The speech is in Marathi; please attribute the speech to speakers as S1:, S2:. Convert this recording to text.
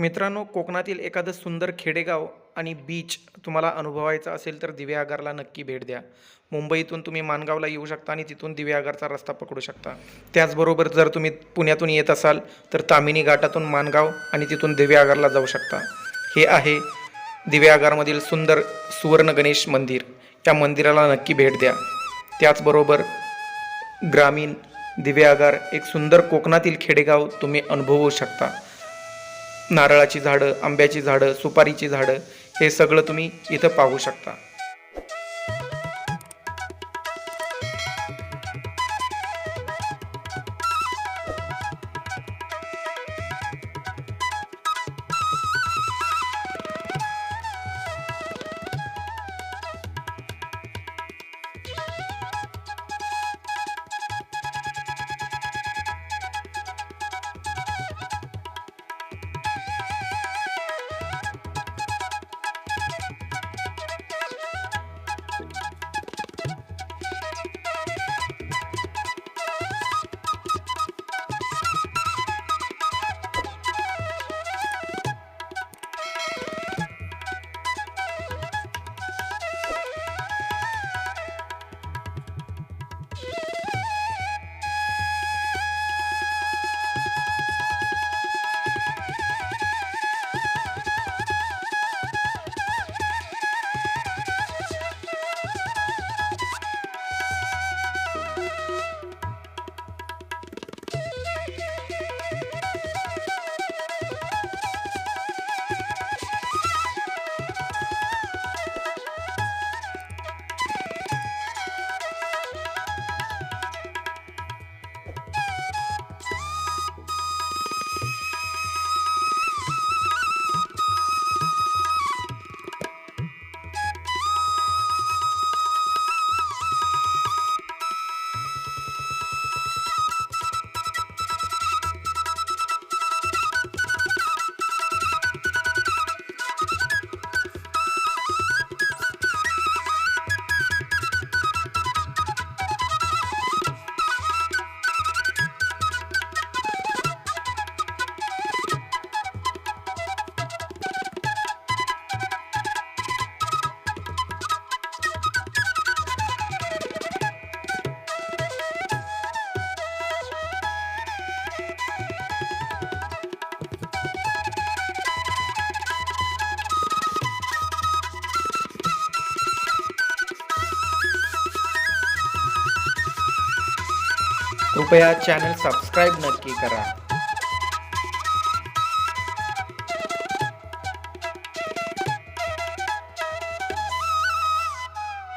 S1: मित्रांनो कोकणातील एखादं सुंदर खेडेगाव आणि बीच तुम्हाला अनुभवायचा असेल तर दिव्यागारला नक्की भेट द्या. मुंबईतून तुम्ही माणगावला येऊ शकता आणि तिथून दिव्यागारचा रस्ता पकडू शकता. त्याचबरोबर जर तुम्ही पुण्यातून येत असाल तर तामिनी घाटातून माणगाव आणि तिथून दिव्यागारला जाऊ शकता. हे आहे दिव्यागारमधील सुंदर सुवर्ण गणेश मंदिर. या मंदिराला नक्की भेट द्या. त्याचबरोबर ग्रामीण दिव्यागार एक सुंदर कोकणातील खेडेगाव तुम्ही अनुभवू शकता. नारळाची झाडं आंब्याची झाडं सुपारीची झाडं हे सगळं तुम्ही इथं पाहू शकता. कृपया चैनल सबस्क्राईब नक्की करा